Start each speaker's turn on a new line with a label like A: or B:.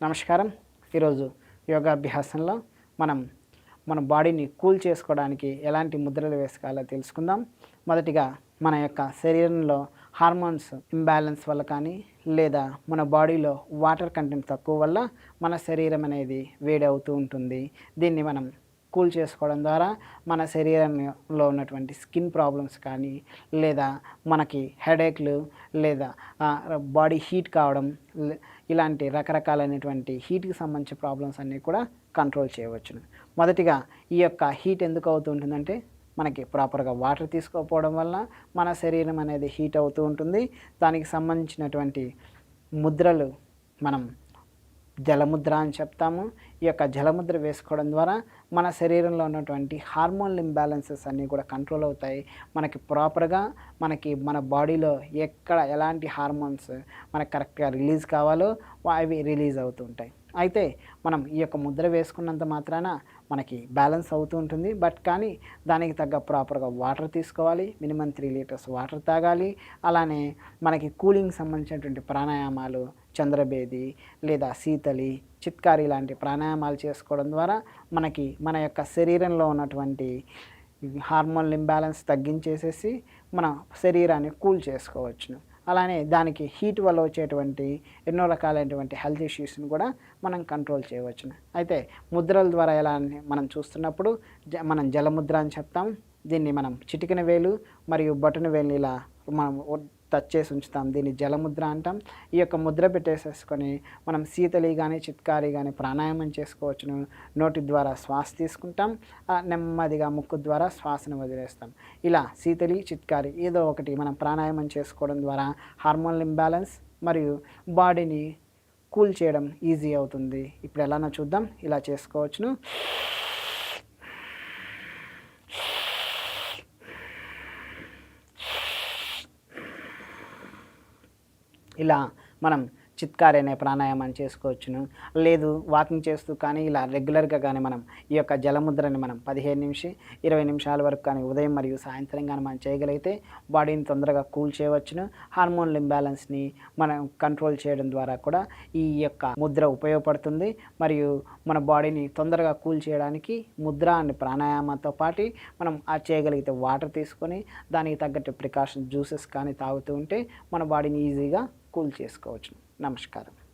A: నమస్కారం. ఈరోజు యోగాభ్యాసంలో మనం మన బాడీని కూల్ చేసుకోవడానికి ఎలాంటి ముద్రలు వేసుకోవాలో తెలుసుకుందాం. మొదటిగా మన యొక్క శరీరంలో హార్మోన్స్ ఇంబ్యాలెన్స్ వల్ల కానీ లేదా మన బాడీలో వాటర్ కంటెంట్ తక్కువ వల్ల మన శరీరం అనేది వేడి అవుతూ ఉంటుంది. దీన్ని మనం కూల్ చేసుకోవడం ద్వారా మన శరీరంలో ఉన్నటువంటి స్కిన్ ప్రాబ్లమ్స్ కానీ లేదా మనకి హెడేక్లు లేదా బాడీ హీట్ కావడం ఇలాంటి రకరకాలైనటువంటి హీట్కి సంబంధించిన ప్రాబ్లమ్స్ అన్నీ కూడా కంట్రోల్ చేయవచ్చును. మొదటిగా ఈ యొక్క హీట్ ఎందుకు అవుతుంటుందంటే మనకి ప్రాపర్గా వాటర్ తీసుకోకపోవడం వల్ల మన శరీరం అనేది హీట్ అవుతూ ఉంటుంది. దానికి సంబంధించినటువంటి ముద్రలు మనం జలముద్ర అని చెప్తాము. ఈ యొక్క జలముద్ర వేసుకోవడం ద్వారా మన శరీరంలో ఉన్నటువంటి హార్మోన్ ఇంబ్యాలెన్సెస్ అన్నీ కూడా కంట్రోల్ అవుతాయి. మనకి ప్రాపర్గా మనకి మన బాడీలో ఎక్కడ ఎలాంటి హార్మోన్స్ మనకు కరెక్ట్గా రిలీజ్ కావాలో అవి రిలీజ్ అవుతుంటాయి అయితే మనం ఈ యొక్క ముద్ర వేసుకున్నంత మాత్రాన మనకి బ్యాలెన్స్ అవుతూ ఉంటుంది. బట్ కానీ దానికి తగ్గ ప్రాపర్గా వాటర్ తీసుకోవాలి. మినిమం త్రీ లీటర్స్ వాటర్ తాగాలి. అలానే మనకి కూలింగ్ సంబంధించినటువంటి ప్రాణాయామాలు చంద్రబేది లేదా శీతలి చిత్కారి లాంటి ప్రాణాయామాలు చేసుకోవడం ద్వారా మనకి మన యొక్క శరీరంలో ఉన్నటువంటి హార్మోన్ ఇంబ్యాలెన్స్ తగ్గించేసేసి మన శరీరాన్ని కూల్ చేసుకోవచ్చును. అలానే దానికి హీట్ వల్ల వచ్చేటువంటి ఎన్నో రకాలైనటువంటి హెల్త్ ఇష్యూస్ని కూడా మనం కంట్రోల్ చేయవచ్చును. అయితే ముద్రల ద్వారా ఎలా అని మనం చూస్తున్నప్పుడు జ మనం జలముద్ర అని చెప్తాం. దీన్ని మనం చిటికిన వేలు మరియు బొటన వేలు ఇలా మనం టచ్ చేసి ఉంచుతాం. దీన్ని జలముద్ర అంటాం. ఈ యొక్క ముద్ర పెట్టేసేసుకొని మనం శీతలి కానీ చిత్కారి కానీ ప్రాణాయామం చేసుకోవచ్చును. నోటి ద్వారా శ్వాస తీసుకుంటాం. నెమ్మదిగా ముక్కు ద్వారా శ్వాసను వదిలేస్తాం. ఇలా శీతలి చిత్కారి ఏదో ఒకటి మనం ప్రాణాయామం చేసుకోవడం ద్వారా హార్మోన్ ఇంబ్యాలెన్స్ మరియు బాడీని కూల్ చేయడం ఈజీ అవుతుంది. ఇప్పుడు ఎలానో చూద్దాం. ఇలా చేసుకోవచ్చును. ఇలా మనం చిత్కారి అనే ప్రాణాయామం చేసుకోవచ్చును. లేదు వాకింగ్ చేస్తూ కానీ ఇలా రెగ్యులర్గా కానీ మనం ఈ యొక్క జలముద్రని మనం పదిహేను నిమిషం ఇరవై నిమిషాల వరకు కానీ ఉదయం మరియు సాయంత్రం కానీ మనం చేయగలిగితే బాడీని తొందరగా కూల్ చేయవచ్చును. హార్మోన్ల ఇంబ్యాలెన్స్ని మనం కంట్రోల్ చేయడం ద్వారా కూడా ఈ యొక్క ముద్ర ఉపయోగపడుతుంది. మరియు మన బాడీని తొందరగా కూల్ చేయడానికి ముద్ర అండ్ ప్రాణాయామంతో పాటు మనం ఆ చేయగలిగితే వాటర్ తీసుకొని దానికి తగ్గట్టు ప్రికాషన్ జ్యూసెస్ కానీ తాగుతూ ఉంటే మన బాడీని ఈజీగా కూల్ చేసుకోవచ్చు. నమస్కారం.